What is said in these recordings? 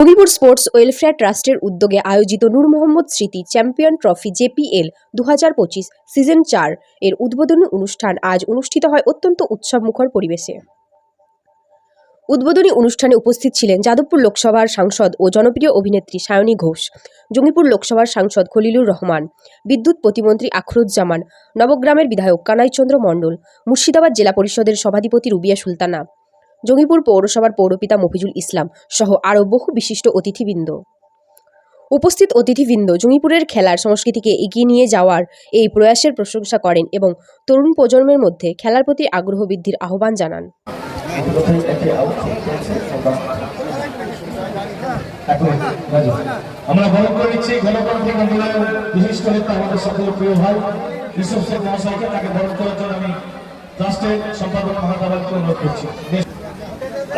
Jangipur sports welfare ট্রাস্টের উদ্যোগে আয়োজিত নূর মোহাম্মদ স্মৃতি চ্যাম্পিয়ন ট্রফি জেপিএল দু হাজার পঁচিশ সিজন চার এর উদ্বোধনী অনুষ্ঠান আজ অনুষ্ঠিত হয় অত্যন্ত উৎসবমুখর পরিবেশে। উদ্বোধনী অনুষ্ঠানে উপস্থিত ছিলেন যাদবপুর লোকসভার সাংসদ ও জনপ্রিয় অভিনেত্রী সায়নী ঘোষ, জঙ্গিপুর লোকসভার সাংসদ খলিলুর রহমান, বিদ্যুৎ প্রতিমন্ত্রী আখরুজ্জামান, নবগ্রামের বিধায়ক কানাইচন্দ্র মণ্ডল, মুর্শিদাবাদ জেলা পরিষদের সভাধিপতি রুবিয়া সুলতানা জঙ্গিপুর পৌরসভার পৌরপিতা মফিজুল ইসলাম সহ আরও বহু বিশিষ্ট অতিথিবৃন্দ। উপস্থিত অতিথিবৃন্দ জঙ্গিপুরের খেলার সংস্কৃতিকে এগিয়ে নিয়ে যাওয়ার এই প্রয়াসের প্রশংসা করেন এবং তরুণ প্রজন্মের মধ্যে খেলার প্রতি আগ্রহ বৃদ্ধির আহ্বান জানান। আমরা করে নিচ্ছি আন্দোলনের আমাদের প্রিয় ভাই মহাশয়কে তাকে বরণ করার জন্য আমি সম্পাদক মহাদাবাদকে অনুরোধ করছি।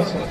meses.